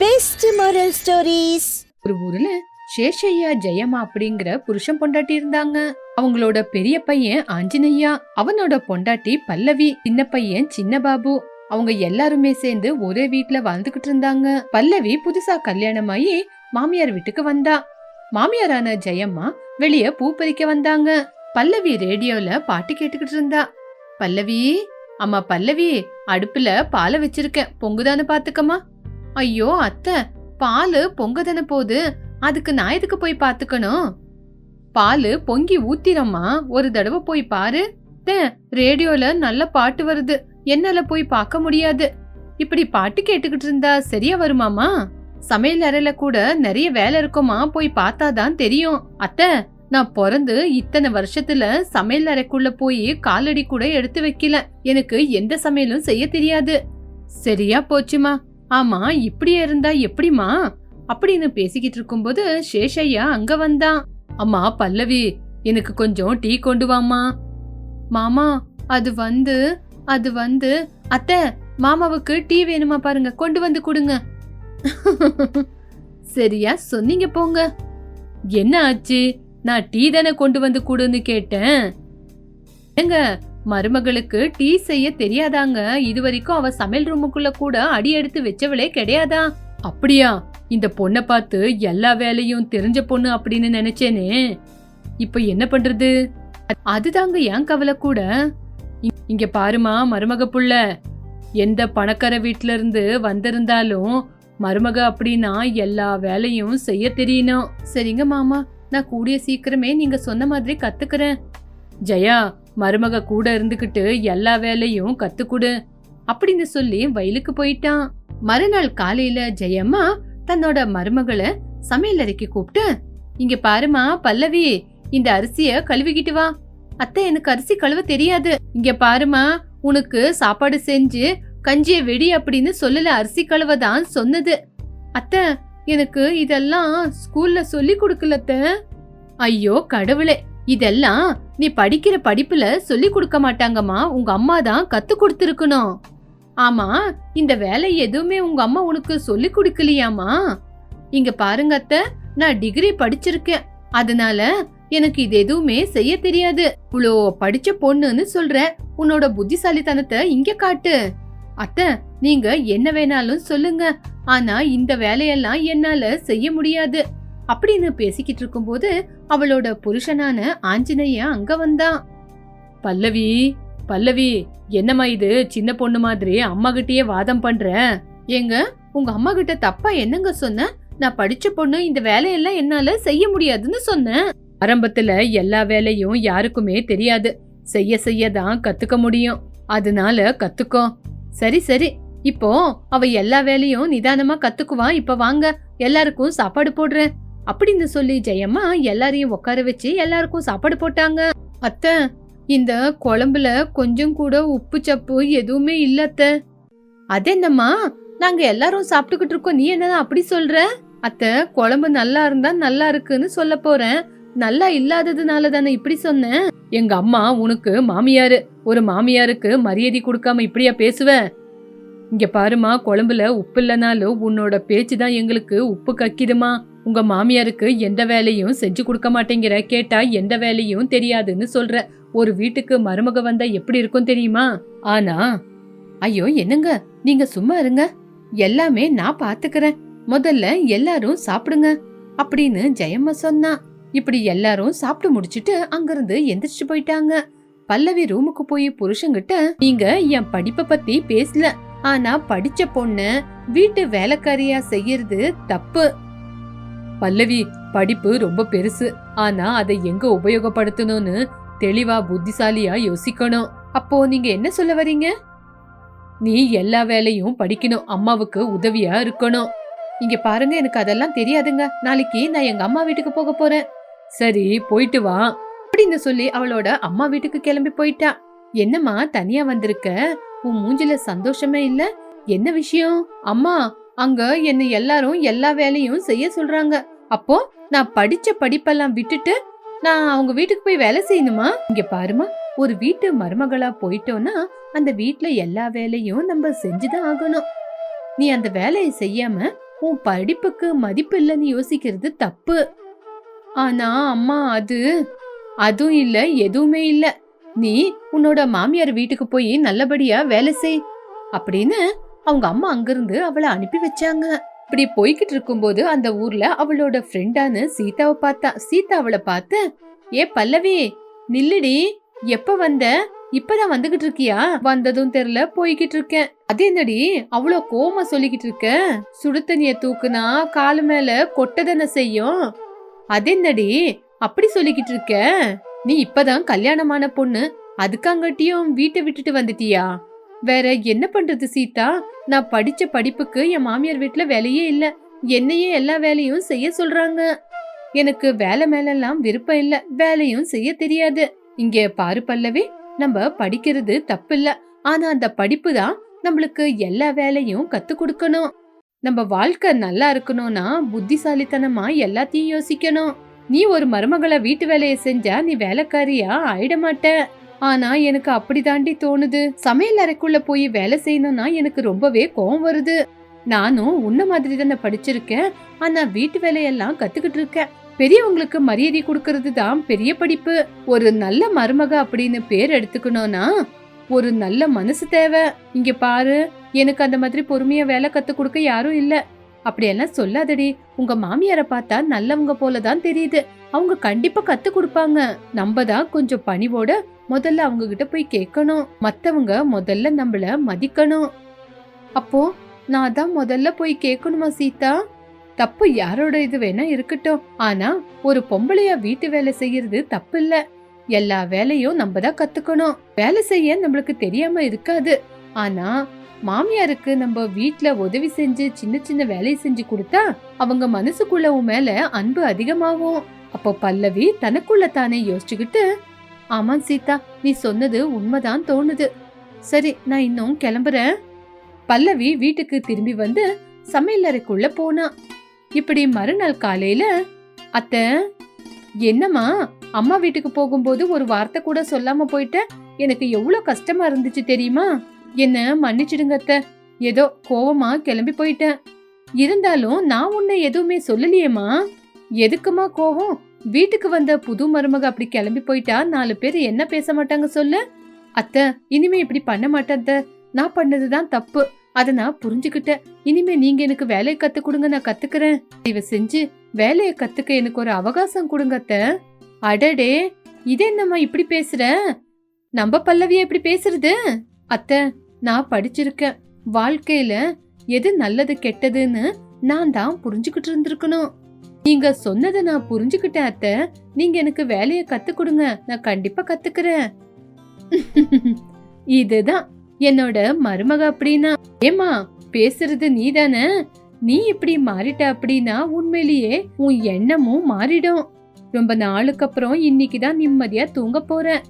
Best moral stories ஒரு ஊர்ல சேஷையா ஜெயம்மா அப்படிங்கிற புருஷன் பொண்டாட்டி இருந்தாங்க. அவங்களோட பெரிய பையன் ஆஞ்சநேயா அவனோட பொண்டாட்டி பல்லவி சின்ன பையன் சின்ன பாபு அவங்க எல்லாருமே சேர்ந்து ஒரே வீட்ல வாழ்ந்துகிட்டு இருந்தாங்க. பல்லவி புதுசா கல்யாணமாயி மாமியார் வீட்டுக்கு வந்தா. மாமியாரான ஜெயம்மா வெளிய பூ பறிக்க வந்தாங்க. பல்லவி ரேடியோல பாட்டு கேட்டுக்கிட்டு இருந்தா. பல்லவி அம்மா பல்லவி அடுப்புல பாலை வச்சிருக்கேன். பொங்குதான்னு பாத்துக்கமா ஐயோ அத்தை பாலு பொங்கதன போது அதுக்கு நான் எதுக்கு போய் பாத்துக்கணும்? பாலு பொங்கி ஊத்திரம்மா ஒரு தடவை போய் பாரு. ரேடியோல நல்ல பாட்டு வருது என்னால போய் பார்க்க முடியாது. இப்படி பாட்டு கேட்டுக்கிட்டு இருந்தா சரியா வருமாமா சமையல் அறையில கூட நிறைய வேலை இருக்குமா போய் பார்த்தாதான் தெரியும். அத்தை நான் பிறந்து இத்தனை வருஷத்துல சமையல் அறைக்குள்ள போய் காலடி கூட எடுத்து வைக்கல. எனக்கு எந்த சமையலும் செய்ய தெரியாது. சரியா போச்சுமா? ஆமா இப்படியே இருந்தா எப்படிமா அப்படின்னு பேசிக்கிட்டு இருக்கும்போது சேஷையா அங்க வந்தான் அம்மா பல்லவி எனக்கு கொஞ்சம் டீ கொண்டு வாமா மாமா அது வந்து அது வந்து அத்தை மாமாவுக்கு டீ வேணுமா பாருங்க கொண்டு வந்து கொடுங்க. சரியா சொன்னீங்க போங்க. என்ன ஆச்சு? நான் டீ தானே கொண்டு வந்து கொடுன்னு கேட்டேன். ஏங்க மருமகளுக்கு டீ செய்ய தெரியாதாங்க. இது வரைக்கும் அவ சமையல் ரூமுக்குள்ள கூட அடி எடுத்து வச்சவளே கிடையாதா? அப்படியா? இந்த பொண்ணை பார்த்து எல்லா வேலையும் தெரிஞ்ச பொண்ணு அப்படின்னு நினைச்சேனே. இப்ப என்ன பண்றது? அதுதாங்க ஏன் கவலை கூட? இ- இங்க பாருமா மருமக புள்ள. எந்த பணக்கார வீட்ல இருந்து வந்திருந்தாலும் மருமக அப்படின்னா எல்லா வேலையும் செய்ய தெரியணும். சரிங்க மாமா நான் கூடிய சீக்கிரமே நீங்க சொன்ன மாதிரி கத்துக்கிறேன். ஜெயா மருமக கூட இருந்துகிட்டு எல்லா வேலையும் கத்துக்குடு அப்படின்னு சொல்லி வயலுக்கு போயிட்டான். மறுநாள் காலையில ஜெயம்மா தன்னோட மருமகளை சமையல் அறைக்கு கூப்பிட்டு இங்க பாருமா பல்லவி இந்த அரிசிய கழுவிக்கிட்டு வா. அத்தை எனக்கு அரிசி கழுவ தெரியாது. இங்க பாருமா உனக்கு சாப்பாடு செஞ்சு கஞ்சிய வெடி அப்படின்னு சொல்லல அரிசி கழுவ தான் சொன்னது. அத்தை எனக்கு இதெல்லாம் ஸ்கூல்ல சொல்லி கொடுக்கலத்த ஐயோ கடவுளே இதெல்லாம் நீ படிக்கிற படிப்புல சொல்லி கொடுக்க மாட்டாங்கம்மா. உங்க அம்மா தான் கத்து கொடுத்துருக்கணும். ஆமா இந்த வேலை எதுவுமே உங்க அம்மா உனக்கு சொல்லி கொடுக்கலையாமா இங்க பாருங்க அத்தை நான் டிகிரி படிச்சிருக்கேன். அதனால எனக்கு இது எதுவுமே செய்ய தெரியாது. இவ்வளோ படிச்ச பொண்ணுன்னு சொல்ற. உன்னோட புத்திசாலித்தனத்தை இங்க காட்டு. அத்தை நீங்க என்ன வேணாலும் சொல்லுங்க. ஆனா இந்த வேலையெல்லாம் என்னால செய்ய முடியாது. அப்படின்னு பேசிக்கிட்டு இருக்கும்போது அவளோட புருஷனான ஆஞ்சநேய அங்க வந்தான் பல்லவி பல்லவி என்னம்மா இது? சின்ன பொண்ணு மாதிரி அம்மா கிட்டயே வாதம் பண்ற. ஏங்க உங்க அம்மா கிட்ட தப்பா என்னங்க சொன்ன? நான் படிச்ச பொண்ணு இந்த வேலையெல்லாம் என்னால செய்ய முடியாதுன்னு சொன்னேன் ஆரம்பத்துல எல்லா வேலையும் யாருக்குமே தெரியாது. செய்ய செய்ய தான் கத்துக்க முடியும். அதனால கத்துக்கோ. சரி சரி. இப்போ அவ எல்லா வேலையும் நிதானமா கத்துக்குவா. இப்ப வாங்க. எல்லாருக்கும் சாப்பாடு போடுறேன். அப்படின்னு சொல்லி ஜெயம்மா எல்லாரையும் உட்கார வச்சு எல்லாருக்கும் சாப்பாடு போட்டாங்க. அத்தை இந்த குழம்புல கொஞ்சம் கூட உப்பு சப்பு எதுவுமே இல்ல அத்தை. அதென்னம்மா நாங்க எல்லாரும் சாப்பிட்டுக்கிட்டு இருக்கோம். நீ என்னதான் அப்படி சொல்ற? அத்தை குழம்பு நல்லா இருந்தா நல்லா இருக்குன்னு சொல்ல போறேன். நல்லா இல்லாததுனால தானே இப்படி சொன்னேன். எங்க அம்மா உனக்கு மாமியாரு. ஒரு மாமியாருக்கு மரியாதை கொடுக்காம இப்படியா பேசுவ? இங்க பாருமா குழம்புல உப்பு இல்லைனாலும் உன்னோட பேச்சு தான் எங்களுக்கு உப்பு கக்கிதுமா உங்க மாமியாருக்கு எந்த வேலையும் செஞ்சு கொடுக்க மாட்டேங்கிற கேட்டா எந்த வேலையும் தெரியாதுன்னு சொல்ற. ஒரு வீட்டுக்கு மருமக வந்தா எப்படி இருக்கும் தெரியுமா? ஆனா ஐயோ என்னங்க? நீங்க சும்மா இருங்க. எல்லாமே நான் பாத்துக்கிறேன். முதல்ல எல்லாரும் சாப்பிடுங்க அப்படின்னு ஜெயம்மா சொன்னா. இப்படி எல்லாரும் சாப்பிட்டு முடிச்சிட்டு அங்கிருந்து எந்திரிச்சு போயிட்டாங்க. பல்லவி ரூமுக்கு போய் புருஷங்கிட்ட நீங்க என் படிப்பை பத்தி பேசல. ஆனா படிச்ச பொண்ணு வீட்டு வேலைக்காரியா செய்யறது தப்பு. பல்லவி படிப்பு ரொம்ப பெருசு. ஆனா அதை எங்க உபயோகப்படுத்தணும்னு தெளிவா புத்திசாலியா யோசிக்கணும். அப்போ நீங்க என்ன சொல்ல வரீங்க? நீ எல்லா வேலையும் படிக்கணும். அம்மாவுக்கு உதவியா இருக்கணும். இங்க பாருங்க எனக்கு அதெல்லாம் தெரியாதுங்க. நாளைக்கு நான் எங்க அம்மா வீட்டுக்கு போக போறேன். சரி போயிட்டு வா. அப்படின்னு சொல்லி அவளோட அம்மா வீட்டுக்கு கிளம்பி போயிட்டா. என்னம்மா தனியா வந்திருக்க? உன் மூஞ்சில சந்தோஷமே இல்ல? என்ன விஷயம்? அம்மா அங்க என்னை எல்லாரும் எல்லா வேலையும் செய்ய சொல்றாங்க. அப்போ நான் படிச்ச படிப்பெல்லாம் விட்டுட்டு நான் அவங்க வீட்டுக்கு போய் வேலை செய்யணுமா? இங்க பாருமா ஒரு வீட்டு மருமகளா போயிட்டோம்னா அந்த வீட்டுல எல்லா வேலையும் நம்ம செஞ்சுதான் ஆகணும். நீ அந்த வேலையை செய்யாம உன் படிப்புக்கு மதிப்பு இல்லைன்னு யோசிக்கிறது தப்பு. ஆனா அம்மா அது அதுவும் இல்ல எதுவுமே இல்ல. நீ உன்னோட மாமியார் வீட்டுக்கு போய் நல்லபடியா வேலை செய். அப்படின்னு அவங்க அம்மா அங்கிருந்து அவளை அனுப்பி வச்சாங்க. இப்படி போய்கிட்டு இருக்கும்போது அந்த ஊர்ல அவளோட ஃப்ரெண்டான சீதாவை பார்த்தா சீதா அவளை பார்த்து ஏ பல்லவி நில்லுடி. எப்ப வந்த? இப்பதான் வந்துகிட்டு இருக்கியா? வந்ததும் தெரியல போய்கிட்டு இருக்கேன். அதே என்னடி? அவ்வளோ கோமா சொல்லிக்கிட்டு இருக்க? சுடு தண்ணிய தூக்குனா காலு மேல கொட்டதன செய்யும்? அது என்னடி? அப்படி சொல்லிக்கிட்டு இருக்க? நீ இப்பதான் கல்யாணமான பொண்ணு. அதுக்காங்கட்டியும் வீட்டை விட்டுட்டு வந்துட்டியா? வேற என்ன பண்றது சீதா? நான் படிச்ச படிப்புக்கு என் மாமியார் வீட்டுல வேலையே இல்ல. என்னையே எல்லா வேலையும் செய்ய சொல்றாங்க. எனக்கு வேலை மேலெல்லாம் விருப்பம் இல்ல. வேலையும் செய்ய தெரியாது. இங்க பாரு பல்லவி நம்ம படிக்கிறது தப்பில்ல. ஆனா அந்த படிப்பு தான் நம்மளுக்கு எல்லா வேலையும் கத்து கொடுக்கணும். நம்ம வாழ்க்கை நல்லா இருக்கணும்னா புத்திசாலித்தனமா எல்லாத்தையும் யோசிக்கணும். நீ ஒரு மருமகளை வீட்டு வேலையை செஞ்சா நீ வேலைக்காரியா? ஆயிட மாட்ட. ஆனா எனக்கு அப்படி தாண்டி தோணுது. சமையல் அறைக்குள்ள போய் வேலை செய்யணும்னா எனக்கு ரொம்பவே கோவம் வருது. நானும் உன்ன மாதிரி தானே படிச்சிருக்கேன். ஆனா வீட்டு வேலையெல்லாம் கத்துக்கிட்டு இருக்கேன். பெரியவங்களுக்கு மரியாதை கொடுக்கறது தான் பெரிய படிப்பு. ஒரு நல்ல மருமக அப்படின்னு பேர் எடுத்துக்கணும்னா ஒரு நல்ல மனசு தேவை. இங்க பாரு எனக்கு அந்த மாதிரி பொறுமையா வேலை கத்து கொடுக்க யாரும் இல்ல. அப்படியெல்லாம் சொல்லாதடி. உங்க மாமியாரை பார்த்தா நல்லவங்க போல தான் தெரியுது. அவங்க கண்டிப்பா கத்து கொடுப்பாங்க. நம்ம தான் கொஞ்சம் பணிவோட முதல்ல அவங்க கிட்ட போய் கேட்கணும். மற்றவங்க முதல்ல நம்மள மதிக்கணும். அப்போ நான் தான் முதல்ல போய் கேட்கணுமா சீதா? தப்பு யாரோட இது வேணா இருக்கட்டும். ஆனா ஒரு பொம்பளையா வீட்டு வேலை செய்யறது தப்பு இல்ல எல்லா வேலையும் நம்ம தான் கத்துக்கணும். வேலை செய்ய நம்மளுக்கு தெரியாம இருக்காது. ஆனா மாமியாருக்கு நம்ம வீட்ல உதவி செஞ்சு சின்ன சின்ன வேலையை செஞ்சு கொடுத்தா அவங்க மனசுக்குள்ள உன் மேல அன்பு அதிகமாகும். அப்போ பல்லவி தனக்குள்ள தானே யோசிச்சுக்கிட்டு ஆமாம் சீதா நீ சொன்னது உண்மைதான் தோணுது. சரி நான் இன்னும் கிளம்புறேன். பல்லவி வீட்டுக்கு திரும்பி வந்து சமையலறைக்குள்ள போனா. இப்படி மறுநாள் காலையில அத்த என்னம்மா? அம்மா வீட்டுக்கு போகும்போது ஒரு வார்த்தை கூட சொல்லாம போயிட்ட? எனக்கு எவ்வளவு கஷ்டமா இருந்துச்சு தெரியுமா? என்ன மன்னிச்சிடுங்க அத்த. ஏதோ கோவமா கிளம்பி போயிட்டேன். இருந்தாலும் நான் உன்னை எதுவுமே சொல்லலையேம்மா. எதுக்குமா கோவம்? வீட்டுக்கு வந்த புது மருமக அப்படி கிளம்பி போயிட்டா நாலு பேர் என்ன பேச மாட்டாங்க சொல்லு? அத்த இனிமே இப்படி பண்ண மாட்டேன் நான் பண்ணதுதான் தப்பு. அதை நான் புரிஞ்சுக்கிட்டேன். இனிமே நீங்க எனக்கு வேலையை கத்து கொடுங்க நான் கத்துக்கிறேன். இவ செஞ்சு வேலையை கத்துக்க எனக்கு ஒரு அவகாசம் கொடுங்க அத்த. அடடே இது என்னம்மா இப்படி பேசுற? நம்ம பல்லவிய இப்படி பேசுறது? அத்த நான் படிச்சிருக்கேன். வாழ்க்கையில எது நல்லது கெட்டதுன்னு நான் தான் புரிஞ்சுக்கிட்டு இருந்திருக்கணும். நீங்க சொன்னதை நான் புரிஞ்சுக்கிட்டேன் அத்த. நீங்க எனக்கு வேலையை கத்து கொடுங்க. நான் கண்டிப்பா கத்துக்கிறேன். இதுதான். என்னோட மருமக அப்படின்னா ஏமா பேசுறது நீதானே? நீ இப்படி மாறிட்ட அப்படின்னா உண்மையிலேயே உன் எண்ணமும் மாறிடும். ரொம்ப நாளுக்கு அப்புறம் இன்னைக்கு தான் நிம்மதியா தூங்க போறேன்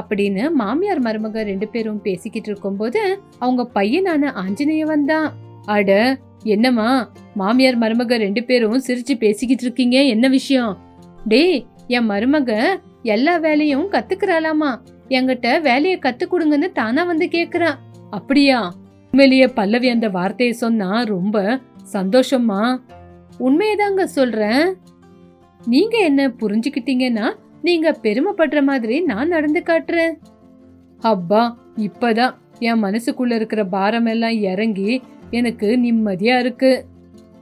அப்படின்னு மாமியார் மருமக ரெண்டு பேரும் பேசிக்கிட்டு இருக்கும்போது அவங்க பையனான ஆஞ்சநேய வந்தான். அட என்னம்மா மாமியார் மருமக ரெண்டு பேரும் சிரிச்சு பேசிக்கிட்டு இருக்கீங்க என்ன விஷயம்? டேய் என் மருமக எல்லா வேலையும் கத்துக்கிறாளாமா? என்கிட்ட வேலையை கத்து கொடுங்கன்னு தானா வந்து கேக்குறா. அப்படியா? உண்மையிலேயே பல்லவி அந்த வார்த்தையை சொன்னா ரொம்ப சந்தோஷமா உண்மையதாங்க சொல்றேன். நீங்க என்ன புரிஞ்சுக்கிட்டீங்கன்னா நீங்க பெருமைப்படுற மாதிரி நான் நடந்து காட்டுறேன். அப்பா இப்பதான் என் மனசுக்குள்ள இருக்கிற பாரம் எல்லாம் இறங்கி எனக்கு நிம்மதியா இருக்கு.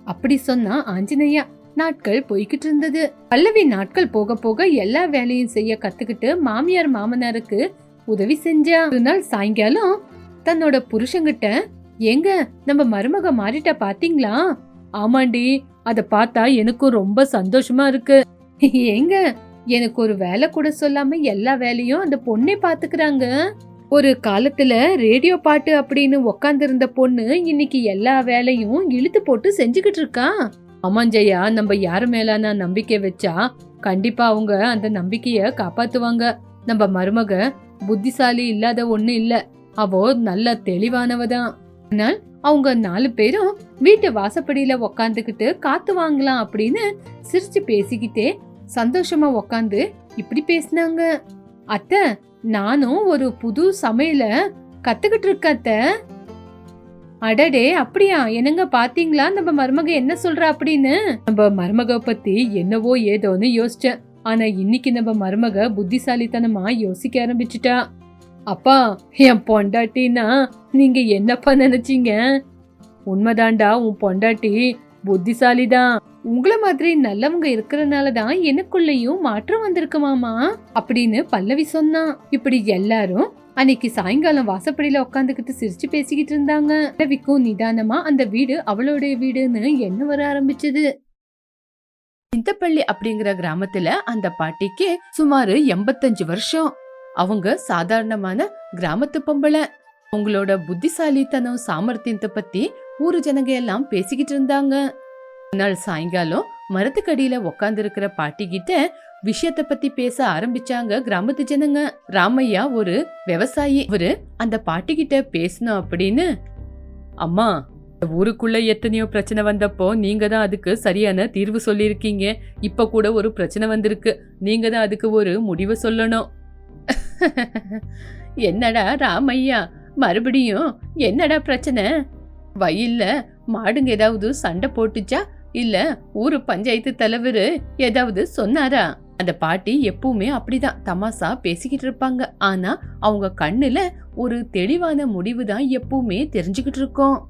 அப்படி சொன்னா ஆஞ்சநேயா நாட்கள் போய்கிட்டு இருந்தது. பல்லவி நாட்கள் போக போக எல்லா வேலையும் செய்ய கத்துக்கிட்டு மாமியார் மாமனாருக்கு உதவி செஞ்சா. ஒரு நாள் சாயங்காலம் தன்னோட புருஷங்கிட்ட ஏங்க நம்ம மருமக மாறிட்டா பாத்தீங்களா? ஆமாண்டி அத பார்த்தா எனக்கும் ரொம்ப சந்தோஷமா இருக்கு. ஏங்க எனக்கு ஒரு வேலை கூட சொல்லாம எல்லா வேலையும் அந்த பொண்ணே பாத்துக்கிறாங்க. ஒரு காலத்துல ரேடியோ பாட்டு அப்படின்னு உக்காந்துருந்த பொண்ணு இன்னைக்கு எல்லா வேலையும் இழுத்து போட்டு செஞ்சுக்கிட்டு இருக்கா. அம்மாஞ்சையா நம்ம யாரு மேலான நம்பிக்கை வச்சா கண்டிப்பா அவங்க அந்த நம்பிக்கைய காப்பாத்துவாங்க. நம்ம மருமக புத்திசாலி இல்லாத ஒண்ணு இல்ல. அவோ நல்ல தெளிவானவ தான். ஆனால் அவங்க நாலு பேரும் வீட்டு வாசப்படியில உக்காந்துக்கிட்டு காத்து வாங்கலாம் அப்படின்னு சிரிச்சு பேசிக்கிட்டே சந்தோஷமா உக்காந்து இப்படி பேசினாங்க. அத்தை நானும் ஒரு புது சமையல கத்துக்கிட்டு இருக்கத்த அடடே அப்படியா? என்னங்க பாத்தீங்களா? நம்ம மருமக என்ன சொல்றா அப்படின்னு? நம்ம மருமக பத்தி என்னவோ ஏதோன்னு யோசிச்சேன். ஆனா இன்னைக்கு நம்ம மருமக புத்திசாலித்தனமா யோசிக்க ஆரம்பிச்சிட்டா. அப்பா என் பொண்டாட்டினா நீங்க என்னப்பா நினைச்சீங்க? உண்மைதான்டா உன் பொண்டாட்டி புத்திசாலிதான். உங்களை மாதிரி நல்லவங்க இருக்கிறனால தான் எனக்குள்ளேயும் மாற்றம் வந்திருக்குமாமா அப்படின்னு பல்லவி சொன்னான். இப்படி எல்லாரும் அன்னைக்கு சாயங்காலம் வாசப்படியில உட்காந்துக்கிட்டு சிரிச்சு பேசிக்கிட்டு இருந்தாங்க. பல்லவிக்கும் நிதானமா அந்த வீடு அவளுடைய வீடுன்னு என்ன வர ஆரம்பிச்சது. சிந்தப்பள்ளி அப்படிங்கிற கிராமத்துல அந்த பாட்டிக்கு சுமார் எண்பத்தஞ்சு வருஷம். அவங்க சாதாரணமான கிராமத்து பொம்பளை. அவங்களோட புத்திசாலித்தனம் சாமர்த்தியத்தை பத்தி ஊரு ஜனங்க எல்லாம் பேசிக்கிட்டு இருந்தாங்க. ஒரு நாள் சாயங்காலம் மரத்துக்கடியில உக்காந்து இருக்கிற பாட்டி கிட்ட விஷயத்த பத்தி பேச ஆரம்பிச்சாங்க கிராமத்து ஜனங்க. ராமையா ஒரு விவசாயி. அவரு அந்த பாட்டி கிட்ட பேசணும் அப்படின்னு அம்மா ஊருக்குள்ள எத்தனையோ பிரச்சனை வந்தப்போ நீங்க தான் அதுக்கு சரியான தீர்வு சொல்லியிருக்கீங்க. இப்ப கூட ஒரு பிரச்சனை வந்திருக்கு. நீங்க தான் அதுக்கு ஒரு முடிவு சொல்லணும். என்னடா ராமையா மறுபடியும் என்னடா பிரச்சனை? வயல்ல மாடுங்க ஏதாவது சண்டை போட்டுச்சா? இல்ல ஊரு பஞ்சாயத்து தலைவர் ஏதாவது சொன்னாரா? அந்த பாட்டி எப்பவுமே அப்படிதான் தமாசா பேசிக்கிட்டு இருப்பாங்க. ஆனா அவங்க கண்ணுல ஒரு தெளிவான முடிவு தான் எப்பவுமே தெரிஞ்சுக்கிட்டு இருக்கோம்.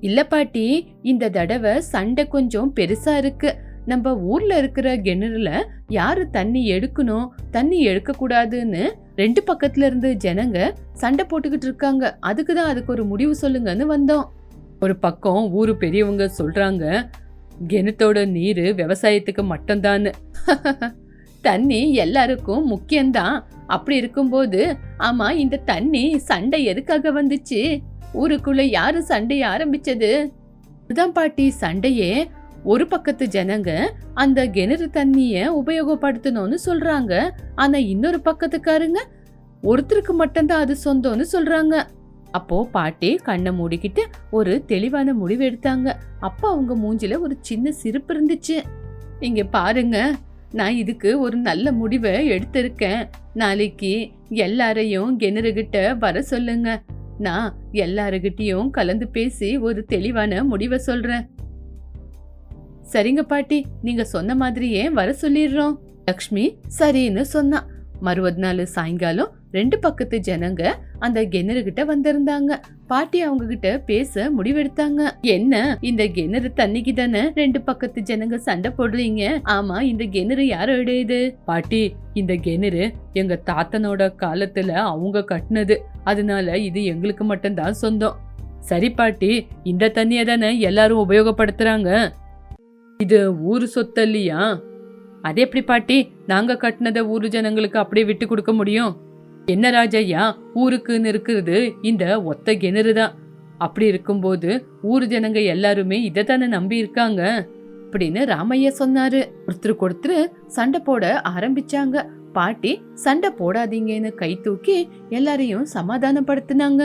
இல்ல பாட்டி இந்த தடவை சண்டை கொஞ்சம் பெருசா இருக்கு. நம்ம ஊர்ல இருக்கிற கிணறுல யாரு தண்ணி எடுக்கணும்? தண்ணி எடுக்க கூடாதுன்னு ரெண்டு பக்கத்துல இருந்து ஜனங்க சண்டை போட்டுக்கிட்டு இருக்காங்க. அதுக்கு தான் அதுக்கு ஒரு முடிவு சொல்லுங்கன்னு வந்தோம். ஒரு பக்கம் ஊரு பெரியவங்க சொல்றாங்க கிணத்தோட நீர் விவசாயத்துக்கு மட்டும்தான்னு. தண்ணி எல்லாருக்கும் முக்கியம்தான். அப்படி இருக்கும்போது ஆமா இந்த தண்ணி சண்டை எதுக்காக வந்துச்சு? ஊருக்குள்ள யாரு சண்டையை ஆரம்பிச்சது? அதுதான் பாட்டி சண்டையே ஒரு பக்கத்து ஜனங்க அந்த கிணறு தண்ணிய உபயோகப்படுத்தணும்னு சொல்றாங்க. ஆனா இன்னொரு பக்கத்துக்காரங்க ஒருத்தருக்கு மட்டும்தான் அது சொந்தம்னு சொல்றாங்க. அப்போ பாட்டி கண்ணை மூடிக்கிட்டு ஒரு தெளிவான முடிவு எடுத்தாங்க. அப்ப அவங்க மூஞ்சில ஒரு சின்ன சிரிப்பு இருந்துச்சு. இங்க பாருங்க நான் இதுக்கு ஒரு நல்ல முடிவை எடுத்திருக்கேன். நாளைக்கு எல்லாரையும் கிணறுகிட்ட வர சொல்லுங்க. நான் எல்லாருகிட்டையும் கலந்து பேசி ஒரு தெளிவான முடிவை சொல்றேன். சரிங்க பாட்டி நீங்க சொன்ன மாதிரியே வர சொல்லிடுறோம். லக்ஷ்மி சரின்னு சொன்னா. மறுபது நாள் சாயங்காலம் ரெண்டு பக்கத்து ஜனங்க அந்த கிணறு கிட்ட வந்திருந்தாங்க. பாட்டி அவங்க கிட்ட பேச முடிவெடுத்தாங்க. என்ன இந்த கிணறு தண்ணிக்கு தானே ரெண்டு பக்கத்து ஜனங்க சண்டை போடுறீங்க? ஆமா இந்த கிணறு யாரோடையது பாட்டி இந்த கிணறு எங்க தாத்தனோட காலத்துல அவங்க கட்டினது. அதனால இது எங்களுக்கு மட்டும்தான் சொந்தம். சரி பாட்டி இந்த தண்ணியை தானே எல்லாரும் உபயோகப்படுத்துறாங்க. இது ஊரு சொத்து இல்லையா அது எப்படி பாட்டி? நாங்க கட்டினத ஊரு ஜனங்களுக்கு அப்படியே விட்டு கொடுக்க முடியும்? என்ன ராஜையா ஊருக்குன்னு இருக்கிறது இந்த ஒத்த கிணறு தான். அப்படி இருக்கும்போது ஊர் ஜனங்க எல்லாருமே இதை தானே நம்பி இருக்காங்க? அப்படின்னு ராமையா சொன்னாரு. ஒருத்தருக்கு ஒருத்தர் சண்டை போட ஆரம்பிச்சாங்க. பாட்டி சண்டை போடாதீங்கன்னு கை தூக்கி எல்லாரையும் சமாதானப்படுத்தினாங்க.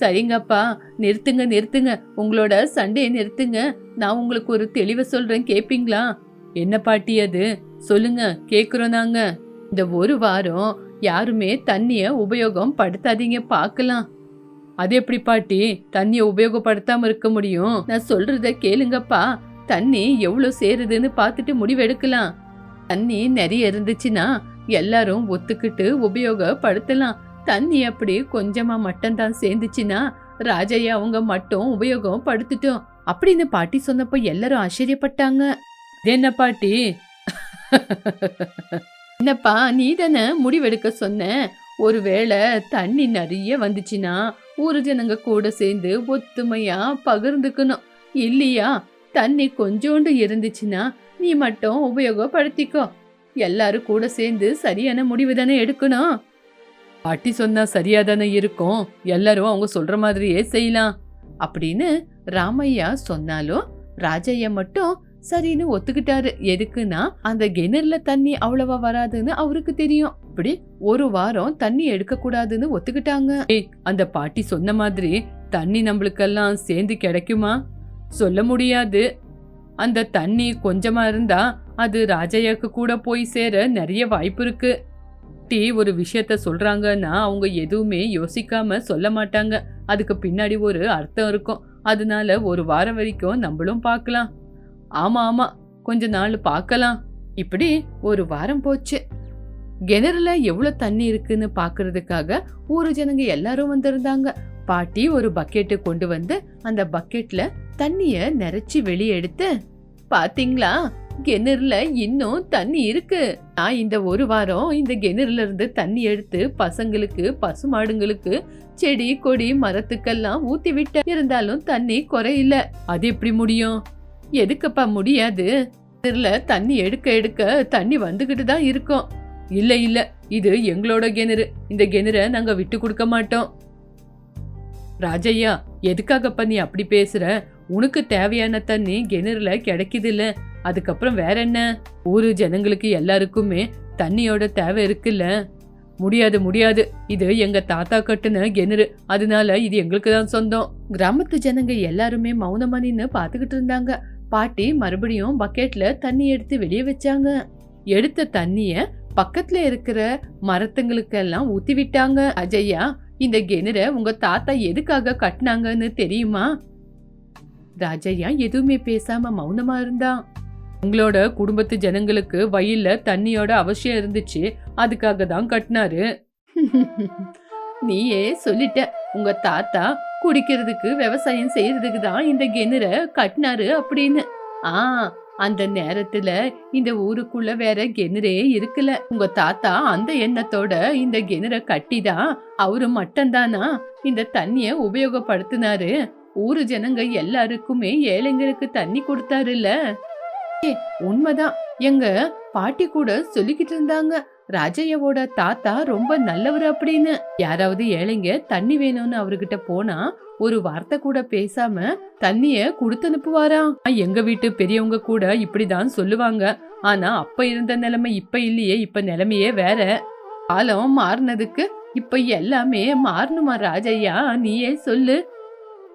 சரிங்கப்பா நிறுத்துங்க நிறுத்துங்க. உங்களோட சண்டையை நிறுத்துங்க. நான் உங்களுக்கு ஒரு தெளிவை சொல்றேன் கேப்பீங்களா? என்ன பாட்டி அது? சொல்லுங்க கேக்குறோம் நாங்க. இந்த ஒரு வாரம் யாருமே தண்ணிய உபயோகம் படுத்தாதீங்க பார்க்கலாம் அது எப்படி பாட்டி? தண்ணிய உபயோகப்படுத்தாம இருக்க முடியும். நான் சொல்றத கேளுங்கப்பா. தண்ணி எவ்வளோ சேருதுன்னு பார்த்துட்டு முடிவெடுக்கலாம். தண்ணி நிறைய இருந்துச்சுன்னா எல்லாரும் ஒத்துக்கிட்டு உபயோகப்படுத்தலாம். தண்ணி அப்படி கொஞ்சமா மட்டும்தான் சேர்ந்துச்சுன்னா ராஜையா அவங்க மட்டும் உபயோகம் படுத்துட்டோம். அப்படின்னு பாட்டி சொன்னப்போ எல்லாரும் ஆச்சரியப்பட்டாங்க. என்ன பாட்டி? என்னப்பா நீ தானே முடிவெடுக்க சொன்ன? ஒருவேளை தண்ணி நிறைய வந்துச்சுன்னா ஊரு ஜனங்க கூட சேர்ந்து ஒத்துமையா பகிர்ந்துக்கணும். இல்லையா தண்ணி கொஞ்சோண்டு இருந்துச்சுன்னா நீ மட்டும் உபயோகப்படுத்திக்கோ. எல்லாரும் கூட சேர்ந்து சரியான முடிவு தானே எடுக்கணும். பாட்டி சொன்னா சரியா தானே இருக்கும். எல்லாரும் அவங்க சொல்ற மாதிரியே செய்யலாம். அப்படின்னு ராமையா சொன்னாலும் ராஜையா மட்டும் சரின்னு ஒத்துக்கிட்டாரு. எதுக்குன்னா அந்த கிணறுல தண்ணி அவ்வளவா வராதுன்னு அவருக்கு தெரியும். இப்படி ஒரு வாரம் தண்ணி எடுக்க கூடாதுன்னு ஒத்துக்கிட்டாங்க அந்த பாட்டி சொன்ன மாதிரி தண்ணி நம்மளுக்கெல்லாம் சேர்ந்து கிடைக்குமா? சொல்ல முடியாது. அந்த தண்ணி கொஞ்சமா இருந்தா அது ராஜையாக்கு கூட போய் சேர நிறைய வாய்ப்பு இருக்கு. பாட்டி ஒரு விஷயத்த சொல்கிறாங்கன்னா அவங்க எதுவுமே யோசிக்காம சொல்ல மாட்டாங்க. அதுக்கு பின்னாடி ஒரு அர்த்தம் இருக்கும். அதனால ஒரு வாரம் வரைக்கும் நம்மளும் பார்க்கலாம். ஆமாம் ஆமாம் கொஞ்ச நாள் பார்க்கலாம். இப்படி ஒரு வாரம் போச்சு. கிணறுல எவ்வளோ தண்ணி இருக்குன்னு பார்க்கறதுக்காக ஊர் ஜனங்க எல்லாரும் வந்திருந்தாங்க. பாட்டி ஒரு பக்கெட்டு கொண்டு வந்து அந்த பக்கெட்ல தண்ணிய நிறைச்சி வெளியே எடுத்து பாத்தீங்களா? கிணறுல இன்னும் தண்ணி இருக்கு. நான் இந்த ஒரு வாரம் இந்த கிணறுல இருந்து தண்ணி எடுத்து பசங்களுக்கு பசுமாடுங்களுக்கு செடி கொடி மரத்துக்கெல்லாம் ஊத்தி விட்டேன். இருந்தாலும் தண்ணி குறையில. அது எப்படி முடியும்? எதுக்குப்பா முடியாது? கிணறுல தண்ணி எடுக்க எடுக்க தண்ணி வந்துகிட்டு தான் இருக்கும். இல்ல இல்ல. இது எங்களோட கிணறு. இந்த கிணறை நாங்க விட்டு கொடுக்க மாட்டோம். ராஜையா எதுக்காகப்பா நீ அப்படி பேசுற? உனக்கு தேவையான தண்ணி கிணறுல கிடைக்குது இல்லை அதுக்கப்புறம் வேற என்ன? ஊரு ஜனங்களுக்கு எல்லாருக்குமே தண்ணியோட தேவை இருக்குல்ல? முடியாது முடியாது. இது எங்க தாத்தா கட்டுன கிணறு. அதனால இது எங்களுக்கு தான் சொந்தம். கிராமத்து ஜனங்க எல்லாருமே மௌனமா நின்னு பாத்துக்கிட்டு இருந்தாங்க. பாட்டி மறுபடியும் பக்கெட்ல தண்ணி எடுத்து வெளியே வச்சாங்க. எடுத்த தண்ணிய பக்கத்துல இருக்கிற மரத்துங்களுக்கெல்லாம் ஊத்தி விட்டாங்க. அஜய்யா இந்த கிணறு உங்க தாத்தா எதுக்காக கட்டினாங்கன்னு தெரியுமா? ராஜையா எதுவுமே பேசாம மௌனமா இருந்தான் உங்களோட குடும்பத்து ஜனங்களுக்கு வயல்ல தண்ணியோட அவசியம் இருந்துச்சு அதுக்காக தான் கட்டினாரு. நீயே சொல்லிட்ட. உங்க தாத்தா குடிக்கிறதுக்கு விவசாயம் செய்யறதுக்கு தான் இந்த கிணற கட்டினாரு அப்படின்னு. ஆ அந்த நேரத்துல இந்த ஊருக்குள்ள வேற கிணறே இருக்குல்ல உங்க தாத்தா அந்த எண்ணத்தோட இந்த கிணற கட்டிதான் அவரு மட்டும்தானா இந்த தண்ணிய உபயோகப்படுத்தினாரு? ஊரு ஜனங்க எல்லாருக்குமே ஏழைங்களுக்கு தண்ணி கொடுத்தாருல்ல. உண்மைதான். எங்க பாட்டி கூட சொல்லிக்கிட்டு இருந்தாங்க. ராஜையாவோட தாத்தா ரொம்ப நல்லவர் அப்படின்னு. யாராவது ஏழைங்க தண்ணி வேணும்னு அவர்கிட்ட போனா ஒரு வார்த்தை கூட பேசாம தண்ணிய கொடுத்து அனுப்புவாராம் எங்க வீட்டு பெரியவங்க கூட இப்படிதான் சொல்லுவாங்க. ஆனா அப்ப இருந்த நிலைமை இப்ப இல்லையே இப்ப நிலைமையே வேற. காலம் மாறினதுக்கு இப்ப எல்லாமே மாறணுமா ராஜையா? நீயே சொல்லு.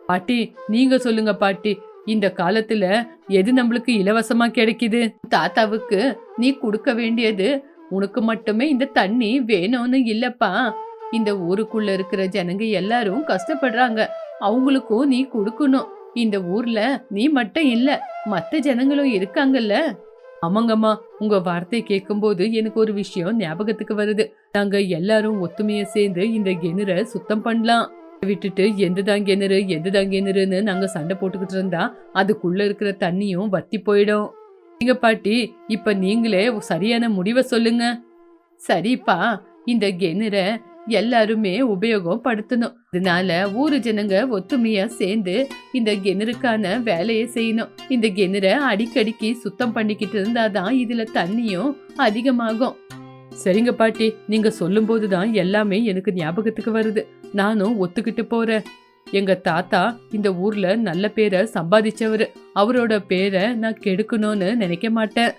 பாட்டி நீங்க சொல்லுங்க பாட்டி. இந்த காலத்துல எது நம்மளுக்கு இலவசமா கிடைக்குது? தாத்தாவுக்கு நீ கொடுக்க வேண்டியது உனக்கு மட்டுமே இந்த தண்ணி வேணும்னு இல்லப்பா. இந்த ஊருக்குள்ள இருக்கிற ஜனங்க எல்லாரும் கஷ்டப்படுறாங்க. அவங்களுக்கும் நீ கொடுக்கணும். இந்த ஊர்ல நீ மட்டும் இல்ல மத்த ஜனங்களும் இருக்காங்கல்ல. ஆமாங்கம்மா உங்க வார்த்தை கேட்கும்போது எனக்கு ஒரு விஷயம் ஞாபகத்துக்கு வருது. நாங்க எல்லாரும் ஒத்துமையா சேர்ந்து இந்த கிணற சுத்தம் பண்ணலாம். விட்டுட்டு எந்ததான் கிணறு எந்ததான் கிணறுன்னு நாங்கள் சண்டை போட்டுக்கிட்டு இருந்தா அதுக்குள்ள இருக்கிற தண்ணியும் வத்தி போயிடும். நீங்க பாட்டி இப்ப நீங்களே சரியான முடிவை சொல்லுங்க. சரிப்பா இந்த கிணற எல்லாருமே உபயோகப்படுத்தணும். அதனால ஊரு ஜனங்க ஒத்துமையா சேர்ந்து இந்த கிணறுக்கான வேலையை செய்யணும். இந்த கிணற அடிக்கடிக்கு சுத்தம் பண்ணிக்கிட்டு இருந்தாதான் இதுல தண்ணியும் அதிகமாகும். சரிங்க பாட்டி நீங்க சொல்லும்போது தான் எல்லாமே எனக்கு ஞாபகத்துக்கு வருது. நானும் ஒத்துக்கிட்டு போறேன். எங்க தாத்தா இந்த ஊர்ல நல்ல பேரை சம்பாதிச்சவர். அவரோட பேரை நான் கெடுக்கணும்னு நினைக்க மாட்டேன்.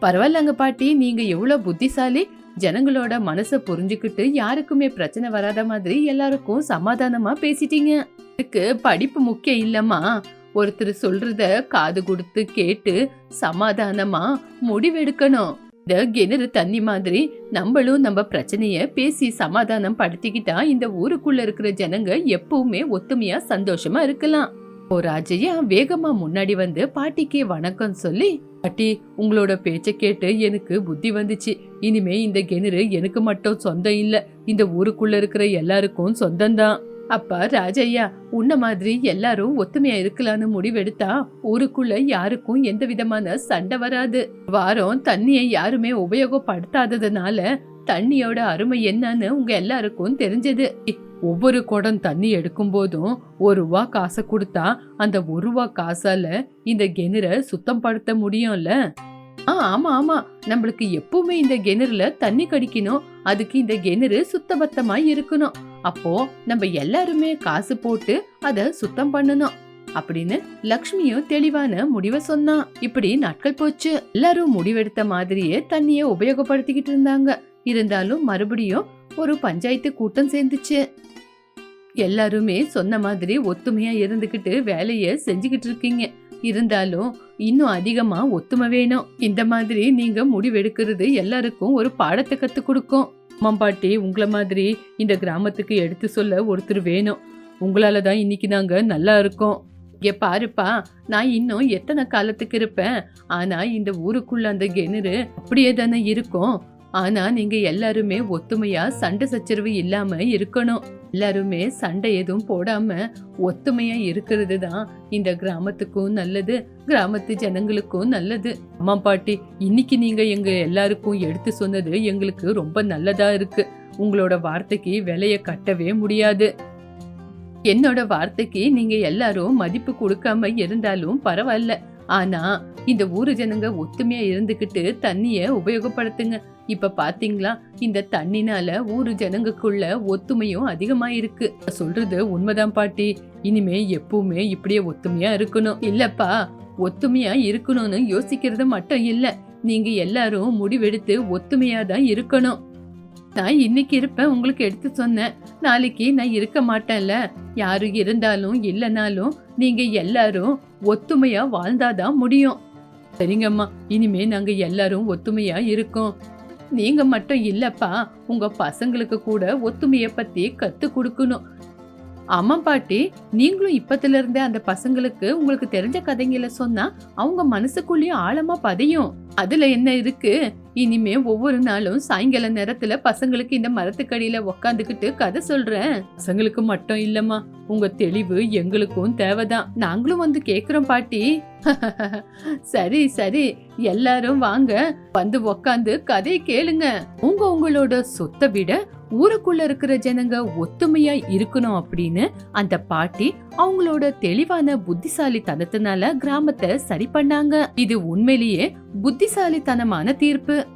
பரவாயில்லங்க பாட்டி நீங்க எவ்வளவு புத்திசாலி. ஜனங்களோட மனசை புரிஞ்சுக்கிட்டு யாருக்குமே பிரச்சனை வராத மாதிரி எல்லாருக்கும் சமாதானமா பேசிட்டீங்க. இதுக்கு படிப்பு முக்கியம் இல்லம்மா. ஒருத்தர் சொல்றத காது கொடுத்து கேட்டு சமாதானமா முடிவெடுக்கணும். இந்த கிணறு தண்ணி மாதிரி நம்மளும் நம்ம பிரச்சனைய பேசி சமாதானம் படுத்திக்கிட்டா இந்த ஊருக்குள்ள இருக்கிற ஜனங்க எப்பவுமே ஒத்துமையா சந்தோஷமா இருக்கலாம். ஓ ராஜையா வேகமா முன்னாடி வந்து பாட்டிக்கு வணக்கம் சொல்லி பாட்டி உங்களோட பேச்ச கேட்டு எனக்கு புத்தி வந்துச்சு. இனிமே இந்த கிணறு எனக்கு மட்டும் சொந்தம் இல்ல. இந்த ஊருக்குள்ள இருக்கிற எல்லாருக்கும் சொந்தம்தான். அப்பா ராஜையா உன்ன மாதிரி எல்லாரும் ஒத்துமையா இருக்கலாம்னு முடிவெடுத்தா ஊருக்குள்ள யாருக்கும் எந்த விதமான சண்டை வராது. வாரம் தண்ணியை யாருமே உபயோகப்படுத்தாததுனால தண்ணியோட அருமை என்னன்னு உங்க எல்லாருக்கும் தெரிஞ்சது. ஒவ்வொரு குடம் தண்ணி எடுக்கும் போதும் ஒரு ரூபா காசை கொடுத்தா அந்த ஒரு ரூபா காசால இந்த கிணற சுத்தம் படுத்த முடியும்ல? ஆ ஆமா ஆமா. நம்மளுக்கு எப்பவுமே இந்த கிணறுல தண்ணி கடிக்கணும். அதுக்கு இந்த கிணறு சுத்தபத்தமா இருக்கணும். அப்போ நம்ம எல்லாருமே காசு போட்டு அத சுத்தம் பண்ணணும். அப்படின்னு லக்ஷ்மியும் தெளிவான முடிவை சொன்னான். இப்படி நாட்கள் போச்சு. எல்லாரும் முடிவெடுத்த மாதிரியே தண்ணிய உபயோகப்படுத்திக்கிட்டு இருந்தாங்க. இருந்தாலும் மறுபடியும் ஒரு பஞ்சாயத்து கூட்டம் சேர்ந்துச்சு. எல்லாருமே சொன்ன மாதிரி ஒத்துமையா இருந்துகிட்டு வேலைய செஞ்சுக்கிட்டு இருக்கீங்க. இருந்தாலும் இன்னும் அதிகமா ஒத்துமை வேணும். இந்த மாதிரி நீங்க முடிவெடுக்கிறது எல்லாருக்கும் ஒரு பாடத்தை கத்து கொடுக்கும். மம்பாட்டி உங்களை மாதிரி இந்த கிராமத்துக்கு எடுத்து சொல்ல ஒருத்தர் வேணும். உங்களால தான் இன்னைக்கு நாங்க நல்லா இருக்கோம். இங்கே பாருப்பா நான் இன்னும் எத்தனை காலத்துக்கு இருப்பேன். ஆனா இந்த ஊருக்குள்ள அந்த கிணறு அப்படியே தானே இருக்கும். ஆனா நீங்க எல்லாருமே ஒத்துமையா சண்டை சச்சரவு இல்லாம இருக்கணும். எல்லாருமே சண்டை எதுவும் போடாம ஒத்துமையா இருக்கிறது தான் இந்த கிராமத்துக்கும் நல்லது. கிராமத்து ஜனங்களுக்கும் நல்லது. அம்மா பாட்டி இன்னைக்கு நீங்க எங்க எல்லாருக்கும் எடுத்து சொன்னது எங்களுக்கு ரொம்ப நல்லதா இருக்கு. உங்களோட வார்த்தைக்கு விலைய கட்டவே முடியாது. என்னோட வார்த்தைக்கு நீங்க எல்லாரும் மதிப்பு கொடுக்காம இருந்தாலும் பரவாயில்ல. ஆனா இந்த ஊரு ஜனங்க ஒத்துமையா இருந்துகிட்டு தண்ணிய உபயோகப்படுத்துங்க. இப்ப பாத்தீங்களா? இந்த தண்ணினால ஊரு ஜனங்களுக்குள்ள ஒத்துமையும் அதிகமா இருக்கு சொல்றது உண்மைதான் பாட்டி. இனிமே எப்பவுமே இப்படியே ஒத்துமையா இருக்கணும். இல்லப்பா ஒத்துமையா இருக்கணும்னு யோசிக்கிறது மட்டும் இல்ல. நீங்க எல்லாரும் முடிவெடுத்து ஒத்துமையா தான் இருக்கணும். நான் இன்னைக்கு இருப்பேன் உங்களுக்கு எடுத்து சொன்னேன். நாளைக்கு நான் இருக்க மாட்டேன்ல. யாரு இருந்தாலும் இல்லைனாலும் நீங்க எல்லாரும் ஒத்துமையா வாழ்ந்தாதான் முடியும். சரிங்கம்மா. இனிமே நாங்க எல்லாரும் ஒத்துமையா இருக்கோம். நீங்க மட்டும் இல்லப்பா. உங்க பசங்களுக்கு கூட ஒத்துமைய பத்தி கத்து கொடுக்கணும். அம்மா பாட்டி. நீங்களும் இப்பத்துல இருந்தே அந்த பசங்களுக்கு உங்களுக்கு தெரிஞ்ச கதைங்களை சொன்னா அவங்க மனசுக்குள்ளேயும் ஆழமா பதியும். அதுல என்ன இருக்கு? இனிமே ஒவ்வொரு நாளும் சாயங்கால நேரத்துல பசங்களுக்கு இந்த மரத்துக்கடியில உக்காந்துக்கிட்டு கதை சொல்றேன். பசங்களுக்கு மட்டும் இல்லம்மா. உங்க தெளிவு எங்களுக்கும் தேவைதான். நாங்களும் வந்து கேக்குறோம் பாட்டி. சரி சரி. எல்லாரும் வாங்க. வந்து உக்காந்து கதையை கேளுங்க. உங்க உங்களோட சொத்தை விட ஊருக்குள்ள இருக்கிற ஜனங்க ஒத்துமையா இருக்கணும் அப்படின்னு அந்த பாட்டி அவங்களோட தெளிவான புத்திசாலித்தனத்தினால கிராமத்தை சரி பண்ணாங்க. இது உண்மையிலேயே புத்திசாலித்தனமான தீர்ப்பு.